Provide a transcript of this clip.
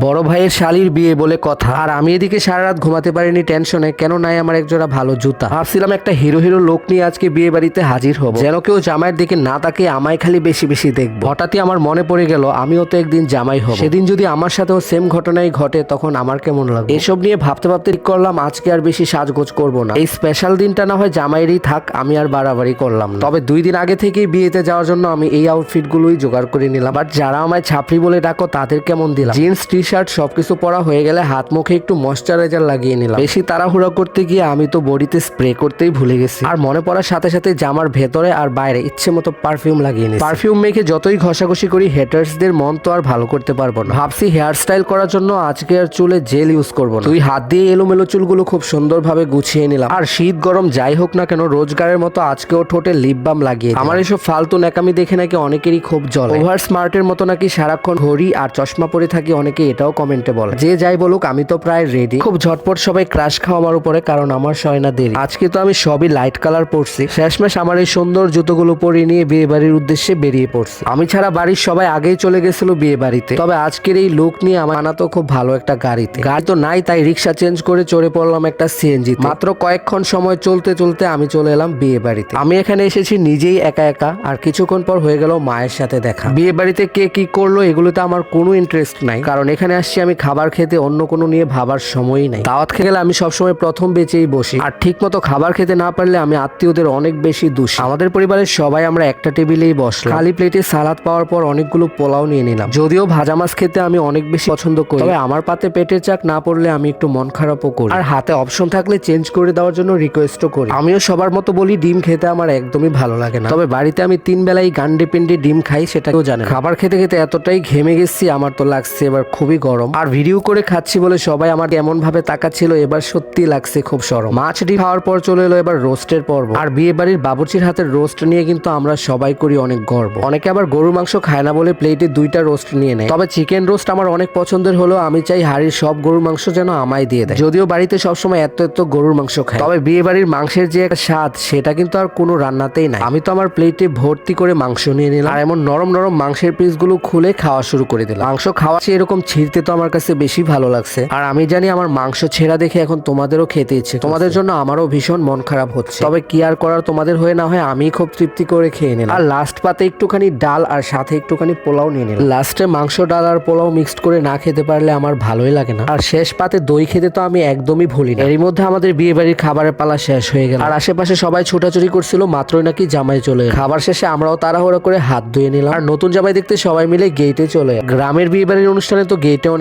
বড় ভাইয়ের শালির বিয়ে বলে কথা। আর আমি এদিকে সারা রাত ঘুমাতে পারিনি টেনশনে কেন নাই আমার একজোড়া ভালো জুতা। ভাবছিলাম একটা হিরো হিরো লোক নিয়ে আজকে বিয়ে বাড়িতে হাজির হব। যেন কেউ জামাইয়ের দিকে না তাকে আমায় খালি বেশি বেশি দেখব। হঠাৎই আমার মনে পড়ে গেল, আমিও তো একদিন জামাই হব। সেদিন যদি আমার সাথেও সেম ঘটনাই ঘটে, তখন আমার কেমন লাগবে? এসব নিয়ে ভাবতে ভাবতে ঠিক করলাম, আজকে আর বেশি সাজগোজ করব না। এই স্পেশাল দিনটা না হয় জামাইয়েরই থাক, আমি আর বাড়াবাড়ি করলাম তবে দুই দিন আগে থেকেই বিয়েতে যাওয়ার জন্য আমি এই আউটফিট গুলোই জোগাড় করে নিলাম। বাট যারা আমায় ছাপড়ি বলে ডাকো, তাদের কেমন দিলাম? জিন্স টি শার্ট সবকিছু পরা হয়ে গেলে হাত মুখে একটু ময়শ্চারাইজার লাগিয়ে নিলাম। বেশি তাড়াহুড়া করতে গিয়ে আমি তো বডিতে স্প্রে করতেই ভুলে গেছি। আর মনে পড়ার সাথে সাথে জামার ভেতরে আর বাইরে ইচ্ছে মতো পারফিউম লাগিয়ে নিই পারফিউম মেখে যতই ঘষাঘষি করি হেটার্সদের মন তো আর ভালো করতে পারব না। ভাবছি হেয়ার স্টাইল করার জন্য আজকে আর চুলে জেল ইউজ করব তুই হাত দিয়ে এলোমেলো চুলগুলো খুব সুন্দরভাবে গুছিয়ে নিলাম। আর শীত গরম যাই হোক না কেন, রোজগারের মতো আজকেও ঠোঁটে লিপ বাম লাগিয়ে আমার এসব ফালতু ন্যাকামি দেখে নাকি অনেকেরই খুব জল ওভার স্মার্টের মতো নাকি সারাক্ষণ ঘড়ি আর চশমা পরে থাকি অনেকে এটাও কমেন্টে বলে। যে যাই বলুক, আমি তো প্রায় রেডি খুব ঝটপট সবাই ক্রাশ খাওয়া আমার উপরে, কারণ আমার সয় না দেরি। আজকে তো আমি সবই লাইট কালার পরছি। শেষমেশ আমার এই সুন্দর জুতোগুলো পরে নিয়ে বিয়ে বাড়ির উদ্দেশ্যে বেরিয়ে পড়ছি। আমি ছাড়া বাড়ির সবাই আগেই চলে গেছিল বিয়ে বাড়িতে। তবে আজকের এই লুক নিয়ে আমার আনা তো খুব ভালো একটা গাড়িতে। গাড়ি তো নাই, তাই রিক্সা চেঞ্জ করে চড়ে পড়লাম একটা সিএনজি মাত্র কয়েকক্ষণ সময় চলতে চলতে আমি চলে এলাম বিয়ে বাড়িতে। আমি এখানে এসেছি নিজেই একা একা, আর কিছুক্ষণ পর হয়ে গেল মায়ের সাথে দেখা। বিয়ে বাড়িতে কে কি করল, এগুলোতে আমার কোনো ইন্টারেস্ট নাই। কারণ এখানে আসছি, আমি খাবার খেতে অন্য কোনো নিয়ে ভাবার সময়ই নাই। দাওয়াত খেয়ে গেলে আমি সবসময় প্রথম বেঁচেই বসি। আর ঠিক মতো খাবার খেতে না পারলে আমি আত্মীয়দের অনেক বেশি দোষী। আমাদের পরিবারের সবাই আমরা একটা টেবিলেই বসলাম। খালি প্লেটে সালাদ পাওয়ার পর অনেকগুলো পোলাও নিয়ে নিলাম। যদিও ভাজা মাছ খেতে আমি অনেক বেশি পছন্দ করি। তবে আমার পাতে পেটের চাক না পড়লে আমি একটু মন খারাপও করি। আর হাতে অপশন থাকলে চেঞ্জ করে দেওয়ার জন্য রিকোয়েস্টও করি। আমিও সবার মতো বলি, ডিম খেতে আমার একদমই ভালো লাগে না। তবে বাড়িতে আমি তিন বেলাই গান্ডে পিন্ডি ডিম খাই সেটাকেও জানে খাবার খেতে খেতে এতটাই ঘেমে গেছি, আমার তো লাগছে এবার খুবই গরম। আর ভিডিও করে খাচ্ছি বলে সবাই আমার এমন ভাবে তাকাচ্ছিল, এবার সত্যি লাগছে খুব সরম। মাছ ডিম খাওয়ার পর চলে এলো এবার রোস্টের পর্ব। আর বিয়ে বাড়ির বাবুর্চির হাতের রোস্ট নিয়ে কিন্তু আমরা সবাই করি অনেক গর্ব। অনেকে আবার গরুর মাংস খায় না বলে প্লেটে দুইটা রোস্ট নিয়ে নেয়। তবে চিকেন রোস্ট আমার অনেক পছন্দের হলো আমি চাই হাড়ির সব গরুর মাংস যেন আমায় দিয়ে দেয়। যদিও বাড়িতে সবসময় এত এত গরুর মাংস খায়। তবে বিয়ে বাড়ির মাংসের যে একটা স্বাদ, সেটা কিন্তু আর কোনো রান্নাতেই নাই। আমি তো আমার প্লেটে ভর্তি করে মাংস নিয়ে নিলাম। আর এমন নরম নরম মাংসের পিসগুলো খুলে খাওয়া শুরু করে দিলাম। মাংস খাওয়া এরকম ছিঁড়তে তো আমার কাছে বেশি ভালো লাগছে। আর আমি জানি আমার মাংস ছেঁড়া দেখে এখন তোমাদেরও খেতে ইচ্ছে তোমাদের জন্য আমারও ভীষণ মন খারাপ হচ্ছে। তবে কি আর করার তোমাদের হয়ে না হয় আমি খুব তৃপ্তি করে খেয়ে নিলাম। আর লাস্ট পাতে একটুখানি ডাল আর সাথে একটুখানি পোলাও নিয়ে নিলাম। লাস্টে মাংস, ডাল আর পোলাও মিক্সড করে না খেতে পারলে আমার ভালোই লাগে না। আর শেষ পাতে দই খেতে তো আমি একদমই ভুলি না। এরই মধ্যে আমাদের বিয়ে বাড়ির খাবারের পালা শেষ হয়ে গেল। আর আশেপাশে সবাই ছোটাছুটি করছিল, মাত্রই নাকি জামাই চলে। খাবার শেষে আমরাও তাড়াহুড়া করে হাত ধুয়ে নিলাম। আর নতুন জামাই দেখতে সবাই মিলে গেটে চলে গ্রামের বিয়ে বাড়ির অনুষ্ঠানে তো গেটে